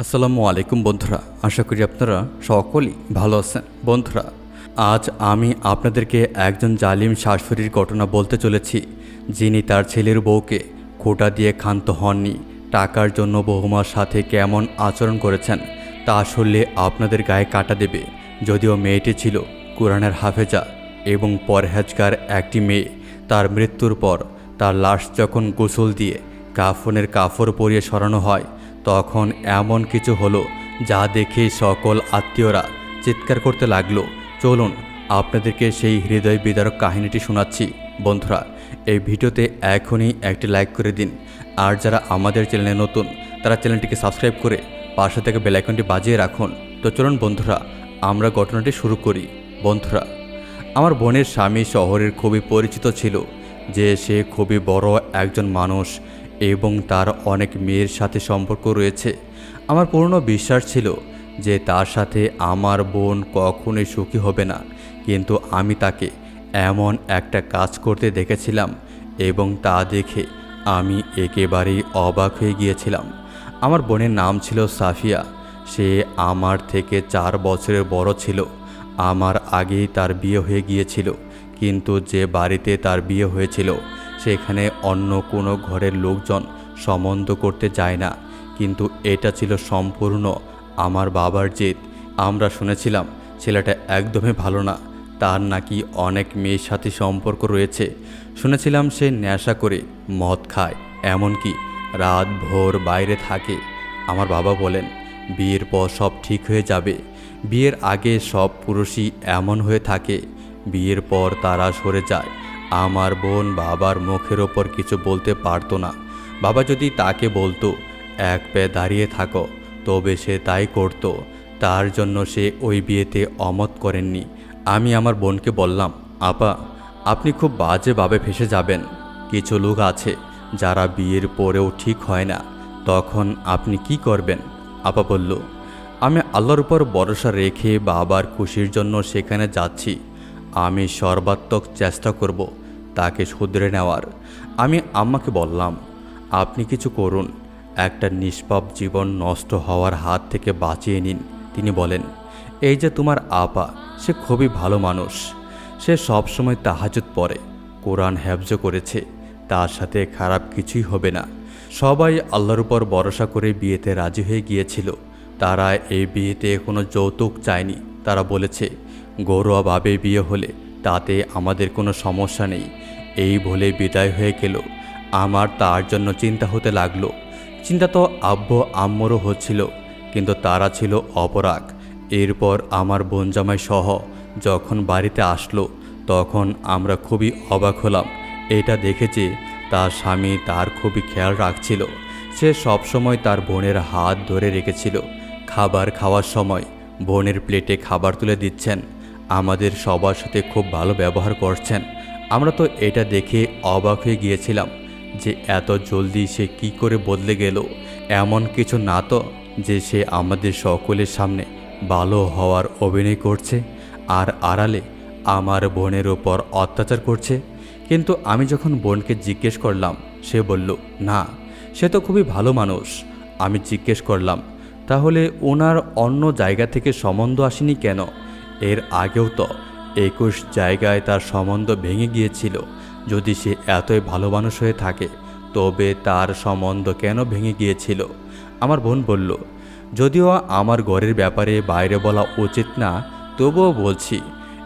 আসসালামু আলাইকুম বন্ধুরা, আশা করি আপনারা সকলেই ভালো আছেন। বন্ধুরা, আজ আমি আপনাদেরকে একজন জালিম শাশুড়ির ঘটনা বলতে চলেছি, যিনি তার ছেলের বউকে খোটা দিয়ে ক্ষান্ত হননি। টাকার জন্য বহুমার সাথে কেমন আচরণ করেছেন, তা শুনলে আপনাদের গায়ে কাটা দেবে। যদিও মেয়েটি ছিল কোরআনের হাফেজা এবং পরহেজগার একটি মেয়ে, তার মৃত্যুর পর তার লাশ যখন গোসল দিয়ে কাফনের কাফড় পরিয়ে সরানো হয় তখন এমন কিছু হলো যা দেখে সকল আত্মীয়রা চিৎকার করতে লাগল। চলুন, আপনাদেরকে সেই হৃদয় বিদারক কাহিনীটি শোনাচ্ছি। বন্ধুরা, এই ভিডিওতে এখনই একটি লাইক করে দিন। আর যারা আমাদের চ্যানেলে নতুন, তারা চ্যানেলটিকে সাবস্ক্রাইব করে পাশে থেকে বেলাইকনটি বাজিয়ে রাখুন। তো চলুন, বন্ধুরা, আমরা ঘটনাটি শুরু করি। বন্ধুরা, আমার বোনের স্বামী শহরের খুবই পরিচিত ছিল, যে সে খুবই বড় একজন মানুষ। এবং তার অনেক মেয়ের সাথে সম্পর্ক রয়েছে। আমার পূর্ণ বিশ্বাস ছিল যে তার সাথে আমার বোন কখনোই সুখী হবে না, কিন্তু আমি তাকে এমন একটা কাজ করতে দেখেছিলাম এবং তা দেখে আমি একেবারেই অবাক হয়ে গিয়েছিলাম। আমার বোনের নাম ছিল সাফিয়া, সে আমার থেকে চার বছরের বড় ছিল। আমার আগেই তার বিয়ে হয়ে গিয়েছিল, কিন্তু যে বাড়িতে তার বিয়ে হয়েছিল সেখানে অন্য কোনো ঘরের লোকজন সম্বন্ধ করতে যায় না। কিন্তু এটা ছিল সম্পূর্ণ আমার বাবার জেদ। আমরা শুনেছিলাম, ছেলেটা একদমই ভালো না। তার নাকি অনেক মেয়ের সাথে সম্পর্ক রয়েছে। শুনেছিলাম সে নেশা করে মদ খায়, এমনকি রাত ভোর বাইরে থাকে। আমার বাবা বলেন, বিয়ের পর সব ঠিক হয়ে যাবে। বিয়ের আগে সব পুরুষই এমন হয়ে থাকে। বিয়ের পর তারা সরে যায়। আমার বোন বাবার মুখের ওপর কিছু বলতে পারতো না। বাবা যদি তাকে বলতো, এক পে দাঁড়িয়ে থাকো। তবে সে তাই করতো। তার জন্য সে ওই বিয়েতে অমত করেননি। আমি আমার বোনকে বললাম, আপা, আপনি খুব বাজেভাবে ফেসে যাবেন। কিছু লোক আছে যারা বিয়ের পরেও ঠিক হয় না। তখন আপনি কি করবেন? আপা বলল, আমি আল্লাহর উপর ভরসা রেখে বাবার খুশির জন্য সেখানে যাচ্ছি। আমি সর্বাত্মক চেষ্টা করব। তাকে শুধরে নেওয়ার। আমি আম্মাকে বললাম, আপনি কিছু করুন। একটা নিষ্পাপ জীবন নষ্ট হওয়ার হাত থেকে বাঁচিয়ে নিন। তিনি বলেন, এই যে তোমার আপা, সে খুবই ভালো মানুষ। সে সবসময় তাহাজুদ পড়ে, কোরআন হ্যাবজ করেছে। তার সাথে খারাপ কিছুই হবে না। সবাই আল্লাহর উপর ভরসা করে বিয়েতে রাজি হয়ে গিয়েছিল। তারা এই বিয়েতে কোনো যৌতুক চায়নি। তারা বলেছে গৌরবভাবে বিয়ে হলে তাতে আমাদের কোনো সমস্যা নেই। এই বলে বিদায় হয়ে গেল। আমার তার জন্য চিন্তা হতে লাগল। চিন্তা তো আব্বু আম্মরও হচ্ছিল, কিন্তু তারা ছিল অপরাগ। এরপর আমার বোন জামাই সহ যখন বাড়িতে আসলো, তখন আমরা খুবই অবাক হলাম। এটা দেখেছি তার স্বামী তার খুবই খেয়াল রাখছিল। সে সবসময় তার বোনের হাত ধরে রেখেছিল। খাবার খাওয়ার সময় বোনের প্লেটে খাবার তুলে দিচ্ছেন। আমাদের সবার সাথে খুব ভালো ব্যবহার করছেন। আমরা তো এটা দেখে অবাক হয়ে গিয়েছিলাম যে এত জলদি সে কি করে বদলে গেল। এমন কিছু না তো যে সে আমাদের সকলের সামনে ভালো হওয়ার অভিনয় করছে আর আড়ালে আমার বোনের ওপর অত্যাচার করছে। কিন্তু আমি যখন বোনকে জিজ্ঞেস করলাম, সে বলল, না, সে তো খুবই ভালো মানুষ। আমি জিজ্ঞেস করলাম, তাহলে ওনার অন্য জায়গা থেকে সম্বন্ধ আসেনি কেন? এর আগেও তো একুশ জায়গায় তার সম্বন্ধ ভেঙে গিয়েছিল। যদি সে এতই ভালো মানুষ হয়ে থাকে, তবে তার সম্বন্ধ কেন ভেঙে গিয়েছিল? আমার বোন বলল, যদিও আমার ঘরের ব্যাপারে বাইরে বলা উচিত না, তবুও বলছি,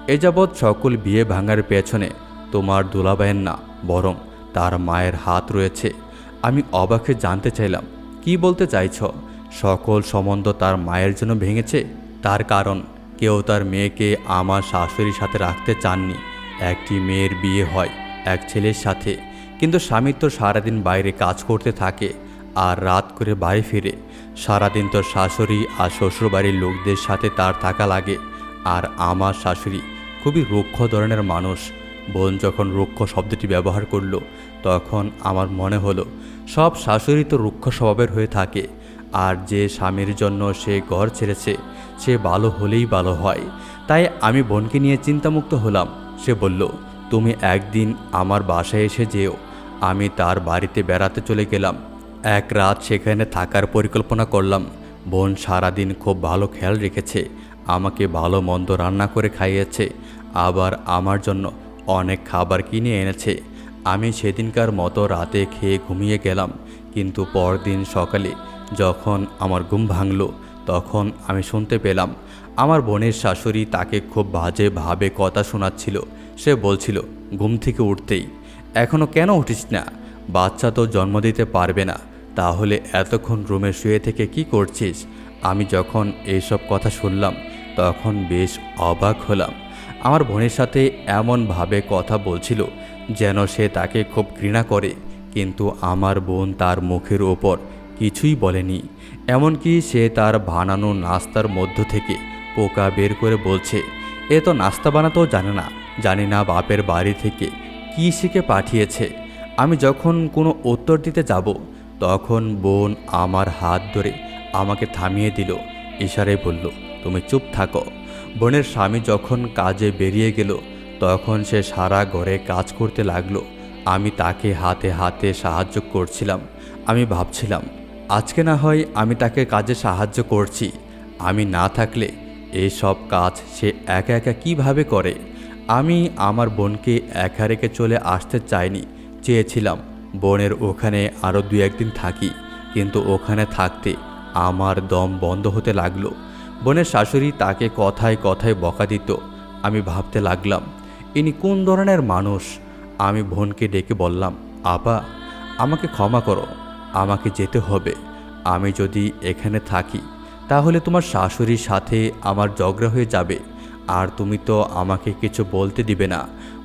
এ যাবৎ সকল বিয়ে ভাঙার পেছনে তোমার দুলাবাইয়ের না, বরং তার মায়ের হাত রয়েছে। আমি অবাকে জানতে চাইলাম, কি বলতে চাইছ? সকল সম্বন্ধ তার মায়ের জন্য ভেঙেছে? তার কারণ? কেউ তার মেয়েকে আমার শাশুড়ির সাথে রাখতে চাননি। একটি মেয়ের বিয়ে হয়, এক ছেলের সাথে। কিন্তু স্বামী তো সারাদিন বাইরে কাজ করতে থাকে আর রাত করে বাড়ি ফিরে। সারাদিন তোর শাশুড়ি আর শ্বশুরবাড়ির লোকদের সাথে তার থাকা লাগে। আর আমার শাশুড়ি খুবই রুক্ষ ধরনের মানুষ। বোন যখন রুক্ষ শব্দটি ব্যবহার করল, তখন আমার মনে হলো, সব শাশুড়ি তো রুক্ষ স্বভাবের হয়ে থাকে। আর যে স্বামীর জন্য সে ঘর ছেড়েছে সে ভালো হলেই ভালো হয়। তাই আমি বোনকে নিয়ে চিন্তামুক্ত হলাম। সে বলল, তুমি একদিন আমার বাসায় এসে যেও। আমি তার বাড়িতে বেড়াতে চলে গেলাম। এক রাত সেখানে থাকার পরিকল্পনা করলাম। বোন সারাদিন খুব ভালো খেয়াল রেখেছে। আমাকে ভালো মন্দ রান্না করে খাইয়েছে। আবার আমার জন্য অনেক খাবার কিনে এনেছে। আমি সেদিনকার মতো রাতে খেয়ে ঘুমিয়ে গেলাম। কিন্তু পরদিন সকালে যখন আমার ঘুম ভাঙলো তখন আমি শুনতে পেলাম, আমার বোনের শাশুড়ি তাকে খুব বাজেভাবে কথা শোনাচ্ছিল। সে বলছিল, ঘুম থেকে উঠতেই। এখনও কেন উঠিস না? বাচ্চা তো জন্ম দিতে পারবে না। তাহলে এতক্ষণ রুমে শুয়ে থেকে কি করছিস? আমি যখন এইসব কথা শুনলাম, তখন বেশ অবাক হলাম। আমার বোনের সাথে এমনভাবে কথা বলছিল যেন সে তাকে খুব ঘৃণা করে, কিন্তু আমার বোন তার মুখের ওপর কিছুই বলেনি। এমনকি সে তার বানানো নাস্তার মধ্য থেকে পোকা বের করে বলছে, এ তো নাস্তা বানাতেও জানে না, জানি না বাপের বাড়ি থেকে কী শিখে পাঠিয়েছে। আমি যখন কোনো উত্তর দিতে যাব, তখন বোন আমার হাত ধরে আমাকে থামিয়ে দিল, ইশারায় বলল, তুমি চুপ থাকো। বোনের স্বামী যখন কাজে বেরিয়ে গেল, তখন সে সারা ঘরে কাজ করতে লাগল। আমি তাকে হাতে হাতে সাহায্য করছিলাম। আমি ভাবছিলাম আজকে না হয় আমি তাকে কাজে সাহায্য করছি। আমি না থাকলে এই সব কাজ সে একা একা কীভাবে করে? আমি আমার বোনকে একা রেখে চলে আসতে চাইনি, চেয়েছিলাম। বোনের ওখানে আরও দু একদিন থাকি, কিন্তু ওখানে থাকতে আমার দম বন্ধ হতে লাগল। বোনের শাশুড়ি তাকে কথায় কথায় বকা দিত। আমি ভাবতে লাগলাম, ইনি কোন ধরনের মানুষ? আমি বোনকে ডেকে বললাম, আপা, আমাকে ক্ষমা করো। আমাকে যেতে হবে। আমি যদি এখানে থাকি, তাহলে তোমার শাশুড়ির সাথে আমার ঝগড়া হয়ে যাবে। আর তুমি তো আমাকে কিছু বলতে দিবে না।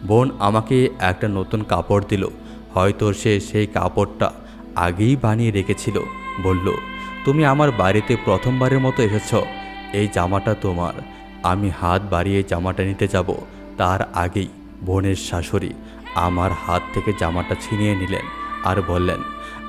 বোন আমাকে একটা নতুন কাপড় দিল। হয়তো সে সেই কাপড়টা আগেই বানিয়ে রেখেছিল, বলল, তুমি আমার বাড়িতে প্রথমবারের মতো এসেছ। এই জামাটা তোমার। আমি হাত বাড়িয়ে জামাটা নিতে যাব। তার আগেই বোনের শাশুড়ি আমার হাত থেকে জামাটা ছিনিয়ে নিলেন আর বললেন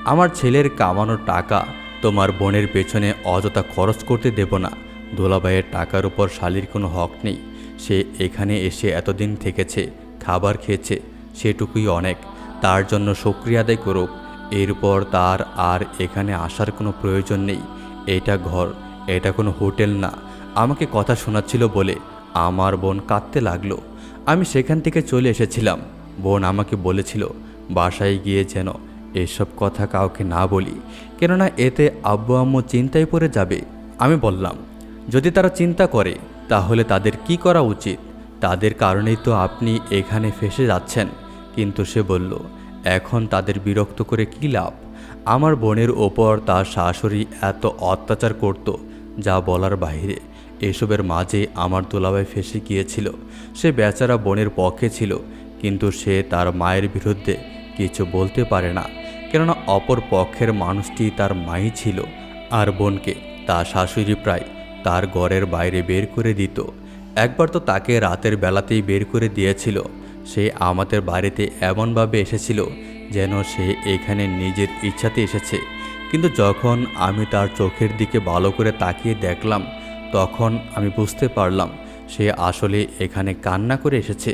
আমার ছেলের কামানো টাকা তোমার বোনের পেছনে অযথা খরচ করতে দেব না। দোলাবাইয়ের টাকার উপর শালির কোনো হক নেই। সে এখানে এসে এতদিন থেকেছে, খাবার খেয়েছে, সেটুকুই অনেক। তার জন্য সক্রিয় আদায় করুক। এরপর তার আর এখানে আসার কোনো প্রয়োজন নেই। এটা ঘর, এটা কোনো হোটেল না। আমাকে কথা শোনাচ্ছিল বলে আমার বোন কাঁদতে লাগল। আমি সেখান থেকে চলে এসেছিলাম। বোন আমাকে বলেছিল, বাসায় গিয়ে যেন এসব কথা কাউকে না বলি, কেননা এতে আব্বু আম্মু চিন্তায় পড়ে যাবে। আমি বললাম, যদি তারা চিন্তা করে, তাহলে তাদের কি করা উচিত? তাদের কারণেই তো আপনি এখানে ফেসে যাচ্ছেন। কিন্তু সে বলল, এখন তাদের বিরক্ত করে কী লাভ? আমার বোনের ওপর তার শাশুড়ি এত অত্যাচার করত, যা বলার বাইরে এসবের মাঝে আমার দোলাবাই ফেসে গিয়েছিল। সে বেচারা বোনের পক্ষে ছিল, কিন্তু সে তার মায়ের বিরুদ্ধে কিছু বলতে পারে না। কেননা অপর পক্ষের মানুষটি তার মাই ছিল আর বোনকে, তার শাশুড়ি প্রায় তার ঘরের বাইরে বের করে দিত। একবার তো তাকে রাতের বেলাতেই বের করে দিয়েছিল। সে আমাদের বাড়িতে এমনভাবে এসেছিল যেন সে এখানে নিজের ইচ্ছাতে এসেছে। কিন্তু যখন আমি তার চোখের দিকে ভালো করে তাকিয়ে দেখলাম, তখন আমি বুঝতে পারলাম সে আসলে এখানে কান্না করে এসেছে।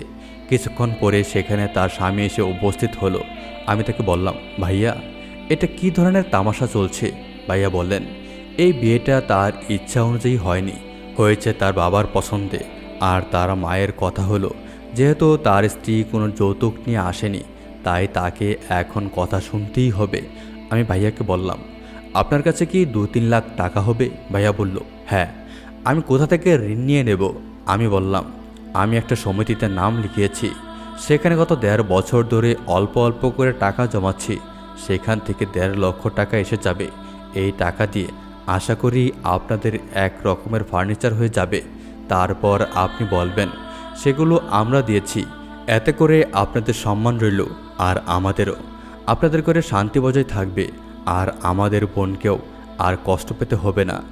কিছুক্ষণ পরে সেখানে তার স্বামী এসে উপস্থিত হলো আমি তাকে বললাম, ভাইয়া, এটা কি ধরনের তামাশা চলছে? ভাইয়া বললেন, এই বিয়েটা তার ইচ্ছা অনুযায়ী হয়নি। হয়েছে তার বাবার পছন্দে। আর তার মায়ের কথা হলো, যেহেতু তার স্ত্রী কোনো যৌতুক নিয়ে আসেনি, তাই তাকে এখন কথা শুনতেই হবে। আমি ভাইয়াকে বললাম, আপনার কাছে কি দু তিন লাখ টাকা হবে? ভাইয়া বলল হ্যাঁ আমি কোথা থেকে ঋণ নিয়ে নেব? আমি বললাম, আমি একটা সমিতিতে নাম লিখিয়েছি। সেখানে গত দেড় বছর ধরে অল্প অল্প করে টাকা জমাচ্ছি। সেখান থেকে দেড় লক্ষ টাকা এসে যাবে। এই টাকা দিয়ে আশা করি আপনাদের এক রকমের ফার্নিচার হয়ে যাবে। তারপর আপনি বলবেন, সেগুলো আমরা দিয়েছি। এতে করে আপনাদের সম্মান রইল আর আমাদেরও। আপনাদের করে শান্তি বজায় থাকবে আর আমাদের বোনকেও আর কষ্ট পেতে হবে না।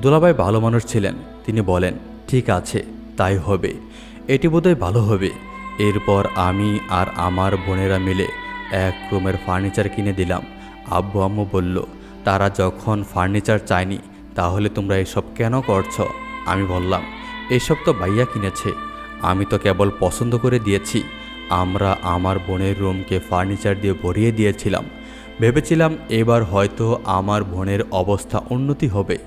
দোলাভাই ভালো মানুষ ছিলেন। তিনি বলেন, ঠিক আছে, তাই হবে। এটি বোধহয় ভালো হবে। এরপর আমি আর আমার বোনেরা মিলে এক রুমের ফার্নিচার কিনে দিলাম। আব্বু আম্মু বলল, তারা যখন ফার্নিচার চায়নি, তাহলে তোমরা এসব কেন করছ? আমি বললাম, এসব তো ভাইয়া কিনেছে। আমি তো কেবল পছন্দ করে দিয়েছি। আমরা আমার বোনের রুমকে ফার্নিচার দিয়ে ভরিয়ে দিয়েছিলাম। ভেবেছিলাম এবার হয়তো আমার বোনের অবস্থা উন্নতি হবে।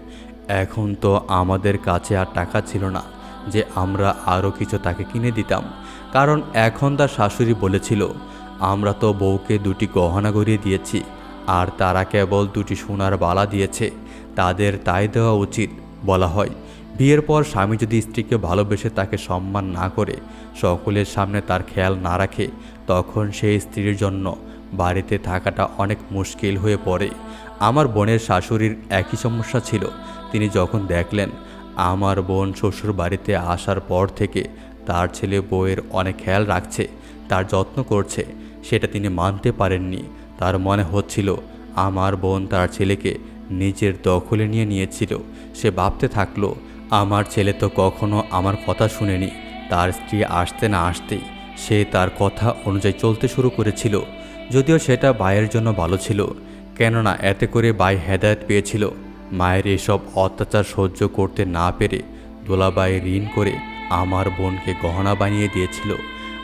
এখন তো আমাদের কাছে আর টাকা ছিল না যে আমরা আরও কিছু তাকে কিনে দিতাম। কারণ এখন তার শাশুড়ি বলেছিল, আমরা তো বউকে দুটি গহনা গড়িয়ে দিয়েছি, আর তারা কেবল দুটি সোনার বালা দিয়েছে। তাদের তাই দেওয়া উচিত। বলা হয়। বিয়ের পর স্বামী যদি স্ত্রীকে ভালোবেসে তাকে সম্মান না করে, সকলের সামনে তার খেয়াল না রাখে, তখন সেই স্ত্রীর জন্য বাড়িতে থাকাটা অনেক মুশকিল হয়ে পড়ে। আমার বোনের শাশুড়ির একই সমস্যা ছিল। তিনি যখন দেখলেন, আমার বোন শ্বশুর বাড়িতে আসার পর থেকে তার ছেলে বউয়ের অনেক খেয়াল রাখছে, তার যত্ন করছে, সেটা তিনি মানতে পারেননি। তার মনে হচ্ছিল, আমার বোন তার ছেলেকে নিজের দখলে নিয়ে নিয়েছিল। সে ভাবতে থাকল, আমার ছেলে তো কখনো আমার কথা শুনেনি, তার স্ত্রী আসতে না আসতেই সে তার কথা অনুযায়ী চলতে শুরু করেছিল। যদিও সেটা বায়ের জন্য ভালো ছিল, কেননা এতে করে বাই হেদায়ত পেয়েছিল। মায়ের এসব অত্যাচার সহ্য করতে না পেরে দোলাবাই ঋণ করে আমার বোনকে গহনা বানিয়ে দিয়েছিল।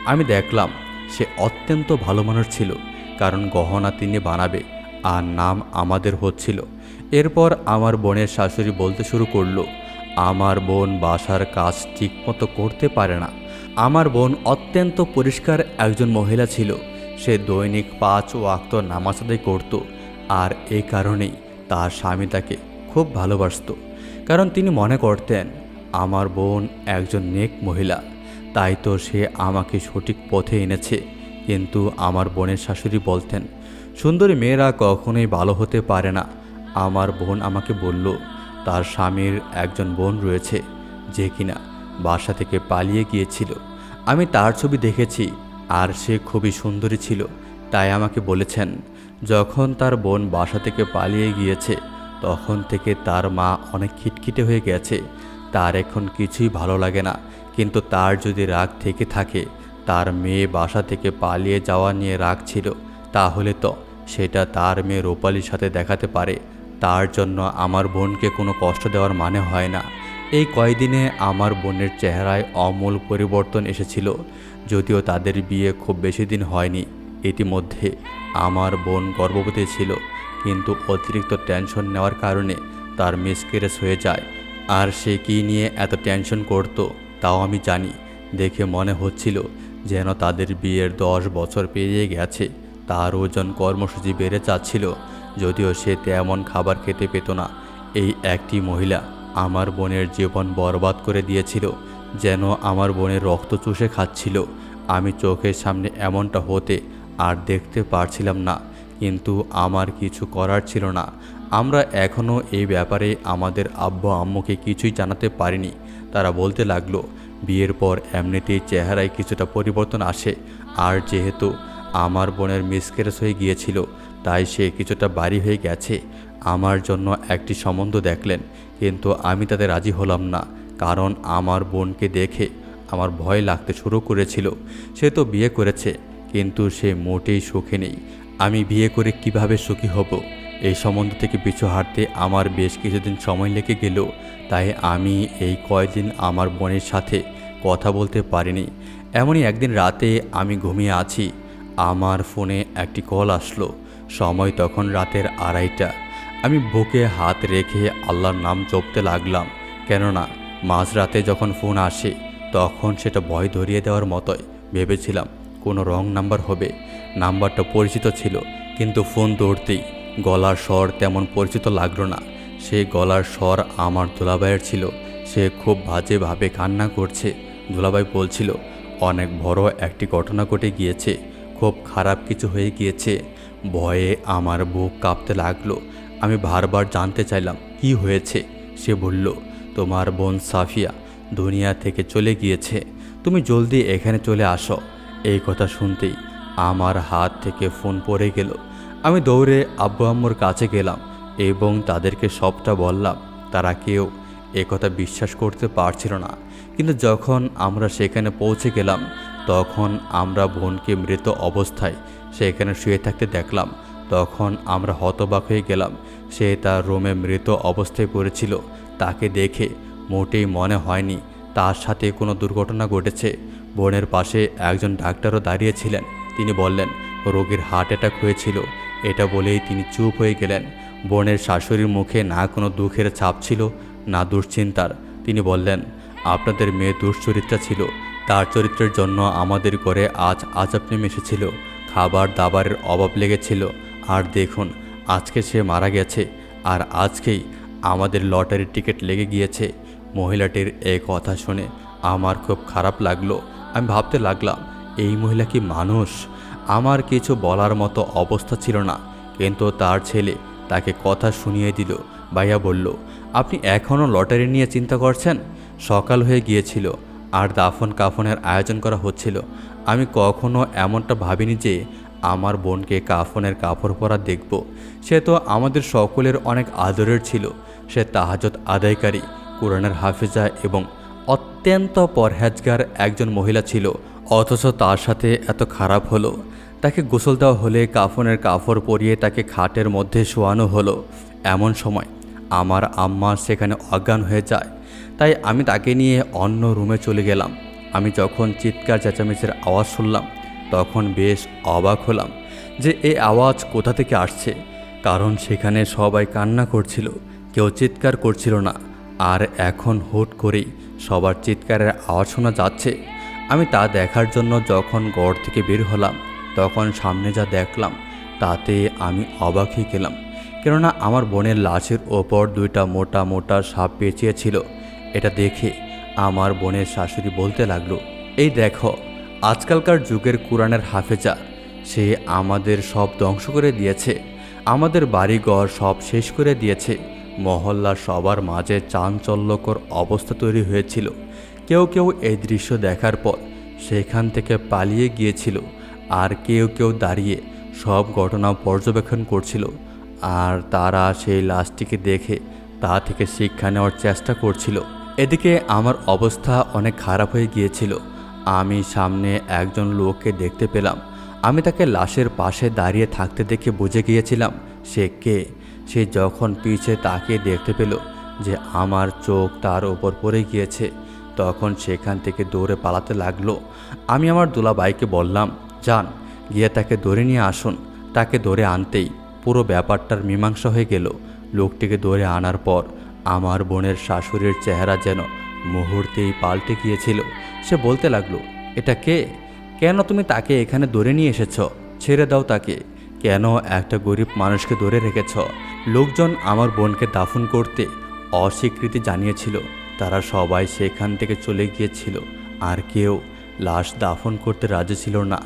আমি দেখলাম সে অত্যন্ত ভালো মানুষ ছিল, কারণ গহনা তিনি বানাবে আর নাম আমাদের হচ্ছিল। এরপর আমার বোনের শাশুড়ি বলতে শুরু করল, আমার বোন বাসার কাজ ঠিকমতো করতে পারে না। আমার বোন অত্যন্ত পরিষ্কার একজন মহিলা ছিল। সে দৈনিক পাঁচ ওয়াক্ত নামাজ আদায় করত আর এই কারণেই তার স্বামী তাকে খুব ভালোবাসত। কারণ তিনি মনে করতেন আমার বোন একজন নেক মহিলা, তাই তো সে আমাকে সঠিক পথে এনেছে। কিন্তু আমার বোনের শাশুড়ি বলতেন, সুন্দরী মেয়েরা কখনোই ভালো হতে পারে না। আমার বোন আমাকে বলল, তার স্বামীর একজন বোন রয়েছে, যে কিনা বাসা থেকে পালিয়ে গিয়েছিল। আমি তার ছবি দেখেছি, আর সে খুবই সুন্দরী ছিল। তাই আমাকে বলেছেন, যখন তার বোন বাসা থেকে পালিয়ে গিয়েছে, তখন থেকে তার মা অনেক খিটখিটে হয়ে গেছে। তার এখন কিছুই ভালো লাগে না। কিন্তু তার যদি রাগ থেকে থাকে, তার মেয়ে বাসা থেকে পালিয়ে যাওয়া নিয়ে রাগ ছিল, তাহলে তো সেটা তার মেয়ে রূপালির সাথে দেখাতে পারে। তার জন্য আমার বোনকে কোনো কষ্ট দেওয়ার মানে হয় না। এই কয়দিনে আমার বোনের চেহারায় অমূল পরিবর্তন এসেছিল, যদিও তাদের বিয়ে খুব বেশি দিন হয়নি। ইতিমধ্যে আমার বোন গর্ভবতী ছিল, কিন্তু অতিরিক্ত টেনশন নেওয়ার কারণে তার মিসকেরেস হয়ে যায়। আর সে কী নিয়ে এত টেনশন করতো, তাও আমি জানি। দেখে মনে হচ্ছিল যেন তাদের বিয়ের দশ বছর পেরিয়ে গেছে। তার ওজন কর্মসূচি বেড়ে যাচ্ছিল, যদিও সে তেমন খাবার খেতে পেত না। এই একটি মহিলা আমার বোনের জীবন বরবাদ করে দিয়েছিল, যেন আমার বোনের রক্ত চুষে খাচ্ছিল। আমি চোখের সামনে এমনটা হতে আর দেখতে পারছিলাম না, কিন্তু আমার কিছু করার ছিল না। আমরা এখনও এই ব্যাপারে আমাদের আব্বু আম্মুকে কিছুই জানাতে পারিনি। তারা বলতে লাগল, বিয়ের পর এমনিতেই চেহারায় কিছুটা পরিবর্তন আসে। আর যেহেতু আমার বোনের মিসকেরেস হয়ে গিয়েছিল, তাই সে কিছুটা বাড়ি হয়ে গেছে। আমার জন্য একটি সম্বন্ধ দেখলেন, কিন্তু আমি তাতে রাজি হলাম না। কারণ আমার বোনকে দেখে আমার ভয় লাগতে শুরু করেছিল। সে তো বিয়ে করেছে, কিন্তু সে মোটেই সুখে নেই। আমি বিয়ে করে কীভাবে সুখী হব? এই সম্বন্ধ থেকে পিছু হাঁটতে আমার বেশ কিছুদিন সময় লেগে গেল, তাই আমি এই কয়দিন আমার বোনের সাথে কথা বলতে পারিনি। এমনই একদিন রাতে আমি ঘুমিয়ে আছি, আমার ফোনে একটি কল আসলো, সময় তখন রাতের আড়াইটা। আমি বুকে হাত রেখে আল্লাহর নাম জপতে লাগলাম, কেননা মাঝরাতে যখন ফোন আসে, তখন সেটা ভয় ধরিয়ে দেওয়ার মতোই ভেবেছিলাম, কোনো রং নাম্বার হবে, নাম্বারটা পরিচিত ছিল, কিন্তু ফোন দৌড়তেই গলার স্বর তেমন পরিচিত লাগল না। সেই গলার স্বর আমার দুলাভাইয়ের ছিল। সে খুব বাজেভাবে কান্না করছে। দুলাভাই বলছিল, অনেক বড় একটি ঘটনা ঘটে গিয়েছে। খুব খারাপ কিছু হয়ে গিয়েছে। ভয়ে আমার বুক কাঁপতে লাগল। আমি বারবার জানতে চাইলাম, কি হয়েছে? সে বলল, তোমার বোন সাফিয়া দুনিয়া থেকে চলে গিয়েছে। তুমি জলদি এখানে চলে আসো। এই কথা শুনতেই আমার হাত থেকে ফোন পড়ে গেল। আমি দৌড়ে আব্বু আম্মুর কাছে গেলাম এবং তাদেরকে সবটা বললাম। তারা কেউ কথা বিশ্বাস করতে পারছিল না। কিন্তু যখন আমরা সেখানে পৌঁছে গেলাম, তখন আমরা বোনকে মৃত অবস্থায় সেখানে শুয়ে থাকতে দেখলাম। তখন আমরা হতবাক হয়ে গেলাম। সে তার রুমে মৃত অবস্থায় পড়েছিল। তাকে দেখে মোটেই মনে হয়নি তার সাথে কোনো দুর্ঘটনা ঘটেছে। বোনের পাশে একজন ডাক্তারও দাঁড়িয়েছিলেন তিনি বললেন, রোগীর হার্ট অ্যাটাক হয়েছিল। এটা বলেই তিনি চুপ হয়ে গেলেন। বোনের শাশুড়ির মুখে না কোনো দুঃখের ছাপ ছিল, না দুশ্চিন্তার। তিনি বললেন, আপনাদের মেয়ে দুশ্চরিত্রা ছিল। তার চরিত্রের জন্য আমাদের ঘরে আজ আজাব নেমে এসেছিল। খাবার দাবারের অভাব লেগেছিল। আর দেখুন, আজকে সে মারা গেছে। আর আজকেই আমাদের লটারির টিকিট লেগে গিয়েছে। মহিলাটির এই কথা শুনে আমার খুব খারাপ লাগল। আমি ভাবতে লাগলাম, এই মহিলা কি মানুষ? আমার কিছু বলার মতো অবস্থা ছিল না, কিন্তু তার ছেলে তাকে কথা শুনিয়ে দিল। ভাইয়া বলল, আপনি এখনও লটারি নিয়ে চিন্তা করছেন? সকাল হয়ে গিয়েছিল আর দাফন কাফনের আয়োজন করা হচ্ছিল। আমি কখনো এমনটা ভাবিনি যে আমার বোনকে কাফনের কাপড় পরা দেখব। সে তো আমাদের সকলের অনেক আদরের ছিল। সে তাহাজত আদায়কারী, কোরআনের হাফেজা এবং অত্যন্ত পরহেজগার একজন মহিলা ছিল। অথচ তার সাথে এত খারাপ হলো। তাকে গোসল দেওয়া হলে কাফনের কাপড় পরিয়ে তাকে খাটের মধ্যে শোয়ানো হলো। এমন সময় আমার আম্মা সেখানে অজ্ঞান হয়ে যায়। তাই আমি তাকে নিয়ে অন্য রুমে চলে গেলাম। আমি যখন চিৎকার চেঁচামেচির আওয়াজ শুনলাম, তখন বেশ অবাক হলাম যে এই আওয়াজ কোথা থেকে আসছে। কারণ সেখানে সবাই কান্না করছিল, কেউ চিৎকার করছিল না। আর এখন হুট করেই সবার চিৎকারের আওয়াজ শোনা যাচ্ছে। আমি তা দেখার জন্য যখন গড় থেকে বের হলাম তখন সামনে যা দেখলাম, তাতে আমি অবাক হয়ে গেলাম। কেননা আমার বোনের লাশের ওপর দুইটা মোটা মোটা সাপ পেঁচিয়েছিল এটা দেখে আমার বোনের শাশুড়ি বলতে লাগল, এই দেখো, আজকালকার যুগের কোরআনের হাফেজা, সে আমাদের সব ধ্বংস করে দিয়েছে। আমাদের বাড়িঘর সব শেষ করে দিয়েছে। মহল্লা সবার মাঝে চাঞ্চল্যকর অবস্থা তৈরি হয়েছিল। কেউ কেউ এই দৃশ্য দেখার পর সেখান থেকে পালিয়ে গিয়েছিল। আর কেউ কেউ দাঁড়িয়ে সব ঘটনা পর্যবেক্ষণ করছিল। আর তারা সেই লাশটিকে দেখে তা থেকে শিক্ষা নেওয়ার চেষ্টা করছিল। এদিকে আমার অবস্থা অনেক খারাপ হয়ে গিয়েছিল। আমি সামনে একজন লোককে দেখতে পেলাম। আমি তাকে লাশের পাশে দাঁড়িয়ে থাকতে দেখে বুঝে গিয়েছিলাম সে কে। সে যখন পিছে তাকিয়ে দেখতে পেল যে আমার চোখ তার ওপর পড়ে গিয়েছে, তখন সেখান থেকে দৌড়ে পালাতে লাগল। আমি আমার দুলাবাইকে বললাম যান, গিয়ে তাকে ধরে নিয়ে আসুন। তাকে ধরে আনতেই পুরো ব্যাপারটার মীমাংসা হয়ে গেল। লোকটিকে ধরে আনার পর আমার বোনের শাশুড়ির চেহারা যেন মুহূর্তেই পাল্টে গিয়েছিল। সে বলতে লাগল, এটা কে? কেন তুমি তাকে এখানে ধরে নিয়ে এসেছ? ছেড়ে দাও তাকে। কেন একটা গরিব মানুষকে ধরে রেখেছ? লোকজন আমার বোনকে দাফন করতে অস্বীকৃতি জানিয়েছিল। তারা সবাই সেখান থেকে চলে গিয়েছিল। আর কেউ লাশ দাফন করতে রাজি ছিল না।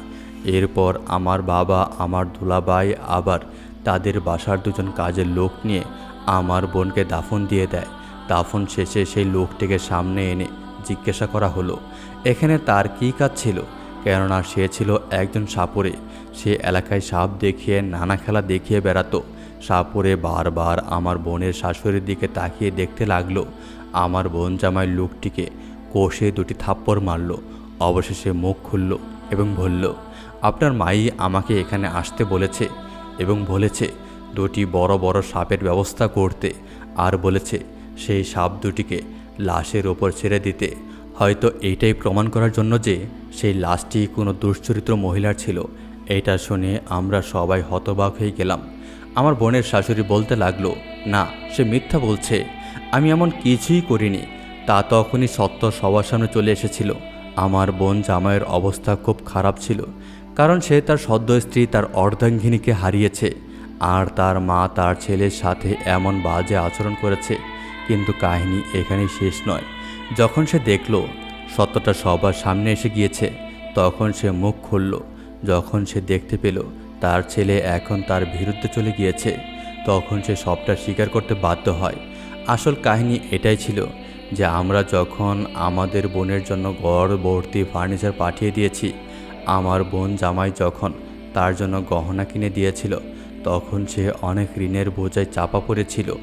এরপর আমার বাবা, আমার দুলাবাই আবার তাদের বাসার দুজন কাজের লোক নিয়ে আমার বোনকে দাফন দিয়ে দেয়। দাফন শেষে সেই লোকটিকে সামনে এনে জিজ্ঞাসা করা হলো, এখানে তার কী কাজ ছিল? কেননা সে ছিল একজন সাপুরে। সে এলাকায় সাপ দেখিয়ে, নানা খেলা দেখিয়ে বেড়াতো। সাপুরে বারবার আমার বোনের শাশুড়ির দিকে তাকিয়ে দেখতে লাগল। আমার বোন জামাই লোকটিকে কষে দুটি থাপ্পড় মারল। অবশেষে মুখ খুলল এবং বলল আপনার মাই আমাকে এখানে আসতে বলেছে এবং বলেছে, দুটি বড় বড় সাপের ব্যবস্থা করতে। আর বলেছে, সেই সাপ দুটিকে লাশের ওপর ছেড়ে দিতে। হয়তো এইটাই প্রমাণ করার জন্য যে সেই লাশটি কোনো দুশ্চরিত্র মহিলার ছিল। এটা শুনে আমরা সবাই হতবাক হয়ে গেলাম। আমার বোনের শাশুড়ি বলতে লাগল, না, সে মিথ্যা বলছে। আমি এমন কিছুই করিনি। তা তখনই সত্য সবার সামনে চলে এসেছিল। আমার বোন জামাইয়ের অবস্থা খুব খারাপ ছিল। কারণ সে তার সদ্য স্ত্রী তার অর্ধাঙ্গিনীকে হারিয়েছে, আর তার মা তার ছেলের সাথে এমন বাজে আচরণ করেছে, কিন্তু কাহিনী এখানেই শেষ নয়। যখন সে দেখল সত্যটা সবার সামনে এসে গিয়েছে, তখন সে মুখ খুলল। যখন সে দেখতে পেল তার ছেলে এখন তার বিরুদ্ধে চলে গিয়েছে, তখন সে সবটা স্বীকার করতে বাধ্য হয়। আসল কাহিনী এটাই ছিল যে আমরা যখন আমাদের বোনের জন্য গড় ভর্তি, ফার্নিচার পাঠিয়ে দিয়েছি আমার বোন জামাই যখন তার জন্য গহনা কিনে দিয়েছিল, তখন সে অনেক ঋণের বোঝায় চাপা পড়েছিল।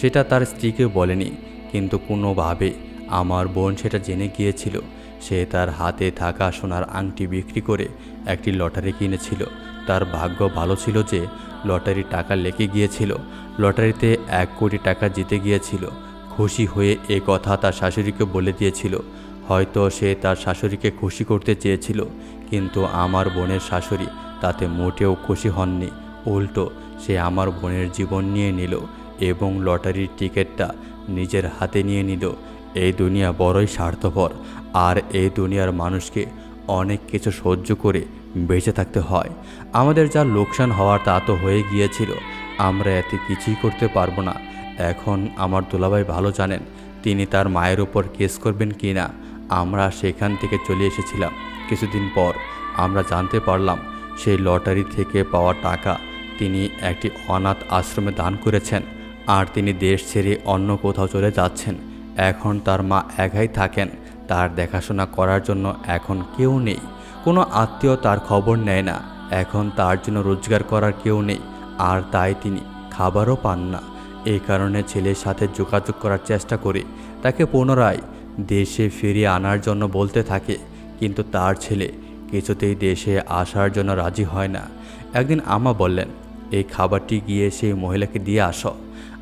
সেটা তার স্ত্রীকে বলেনি, কিন্তু কোনোভাবে আমার বোন সেটা জেনে গিয়েছিল। সে তার হাতে থাকা সোনার আংটি বিক্রি করে একটি লটারি কিনেছিল। তার ভাগ্য ভালো ছিল যে লটারির টাকা লেগে গিয়েছিল। লটারিতে এক কোটি টাকা জিতে গিয়েছিল। খুশি হয়ে এ কথা তার শাশুড়িকে বলে দিয়েছিল। হয়তো সে তার শাশুড়িকে খুশি করতে চেয়েছিল, কিন্তু আমার বোনের শাশুড়ি তাতে মোটেও খুশি হননি। উল্টো, সে আমার বোনের জীবন নিয়ে নিল এবং লটারির টিকিটটা নিজের হাতে নিয়ে নিল। এই দুনিয়া বড়ই স্বার্থপর, আর এই দুনিয়ার মানুষকে অনেক কিছু সহ্য করে বেঁচে থাকতে হয়। আমাদের যা লোকসান হওয়ার তা তো হয়ে গিয়েছিল, আমরা এতে কিছুই করতে পারব না। এখন আমার দুলাভাই ভালো জানেন, তিনি তার মায়ের ওপর কেস করবেন কি না আমরা সেখান থেকে চলে এসেছিলাম। কিছুদিন পর আমরা জানতে পারলাম সেই লটারি থেকে পাওয়া টাকা তিনি একটি অনাথ আশ্রমে দান করেছেন আর তিনি দেশ ছেড়ে অন্য কোথাও চলে যাচ্ছেন। এখন তার মা একাই থাকেন। তার দেখাশোনা করার জন্য এখন কেউ নেই। কোনো আত্মীয় তার খবর নেয় না। এখন তার জন্য রোজগার করার কেউ নেই। আর তাই তিনি খাবারও পান না। এই কারণে ছেলের সাথে যোগাযোগ করার চেষ্টা করে তাকে পুনরায় দেশে ফিরিয়ে আনার জন্য বলতে থাকে, কিন্তু তার ছেলে কিছুতেই দেশে আসার জন্য রাজি হয় না। একদিন আমা বললেন, এই খাবারটি গিয়ে সেই মহিলাকে দিয়ে আসো।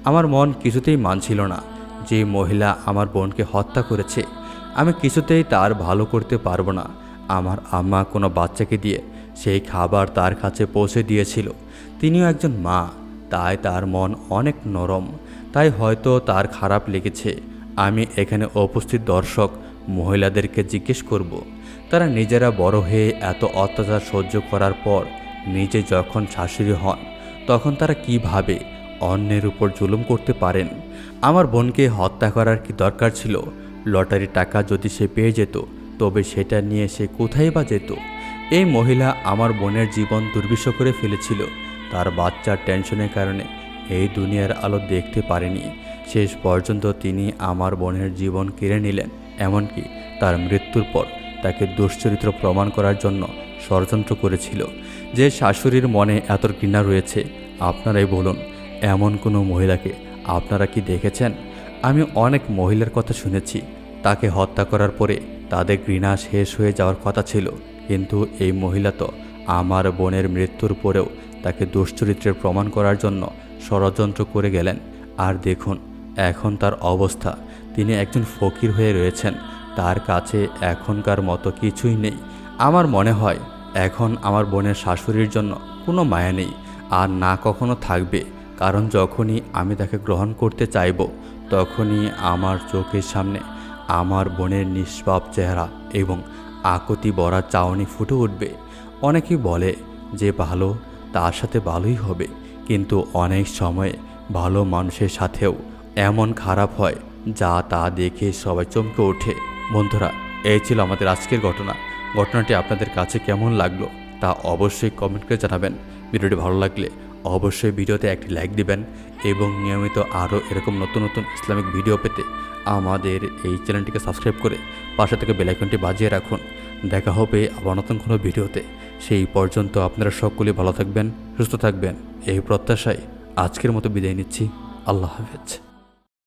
আমার মন কিছুতেই মানছিল না যে মহিলা আমার বোনকে হত্যা করেছে। আমি কিছুতেই তার ভালো করতে পারব না। আমার আম্মা কোনো বাচ্চাকে দিয়ে সেই খাবার তার কাছে পৌঁছে দিয়েছিল। তিনিও একজন মা, তাই তার মন অনেক নরম। তাই হয়তো তার খারাপ লেগেছে। আমি এখানে উপস্থিত দর্শক মহিলাদেরকে জিজ্ঞেস করব। তারা নিজেরা বড় হয়ে এত অত্যাচার সহ্য করার পর নিজে যখন শাশুড়ি হন, তখন তারা কীভাবে অন্যের উপর জুলুম করতে পারেন? আমার বোনকে হত্যা করার কি দরকার ছিল? লটারি টাকা যদি সে পেয়ে যেত, তবে সেটা নিয়ে সে কোথায় বা যেত? এই মহিলা আমার বোনের জীবন দুর্বিষ করে ফেলেছিল। তার বাচ্চার টেনশনের কারণে এই দুনিয়ার আলো দেখতে পারেনি। শেষ পর্যন্ত তিনি আমার বোনের জীবন কেড়ে নিলেন, এমনকি তার মৃত্যুর পর তাকে দুশ্চরিত্র প্রমাণ করার জন্য ষড়যন্ত্র করেছিল। যে শাশুড়ির মনে এত ঘৃণা রয়েছে, আপনারাই বলুন, এমন কোনো মহিলাকে আপনারা কি দেখেছেন? আমি অনেক মহিলার কথা শুনেছি, তাকে হত্যা করার পরে তাদের ঘৃণা শেষ হয়ে যাওয়ার কথা ছিল, কিন্তু এই মহিলা তো আমার বোনের মৃত্যুর পরেও তাকে দুশ্চরিত্রের প্রমাণ করার জন্য ষড়যন্ত্র করে গেলেন। আর দেখুন এখন তার অবস্থা। তিনি একজন ফকির হয়ে রয়েছেন। তার কাছে এখনকার মতো কিছুই নেই। আমার মনে হয়, এখন আমার বোনের শাশুড়ির জন্য কোনো মায়া নেই, আর না কখনো থাকবে। কারণ যখনই আমি তাকে গ্রহণ করতে চাইব, তখনই আমার চোখের সামনে আমার বোনের নিষ্পাপ চেহারা এবং আকুতি বরা চাউনি ফুটে উঠবে। অনেকেই বলে যে ভালো, তার সাথে ভালোই হবে। কিন্তু অনেক সময় ভালো মানুষের সাথেও এমন খারাপ হয় যা তা দেখে সবাই চমকে ওঠে। বন্ধুরা, এই ছিল আমাদের আজকের ঘটনা। ঘটনাটি আপনাদের কাছে কেমন লাগল তা অবশ্যই কমেন্ট করে জানাবেন। ভিডিওটি ভালো লাগলে অবশ্যই ভিডিওতে একটি লাইক দিবেন এবং নিয়মিত আরও এরকম নতুন নতুন ইসলামিক ভিডিও পেতে আমাদের এই চ্যানেলটিকে সাবস্ক্রাইব করে পাশে থেকে বেলাইকনটি বাজিয়ে রাখুন। দেখা হবে আবার নতুন কোনো ভিডিওতে। সেই পর্যন্ত আপনারা সকলে ভালো থাকবেন, সুস্থ থাকবেন, এই প্রত্যাশায় আজকের মতো বিদায় নিচ্ছি। আল্লাহ হাফেজ।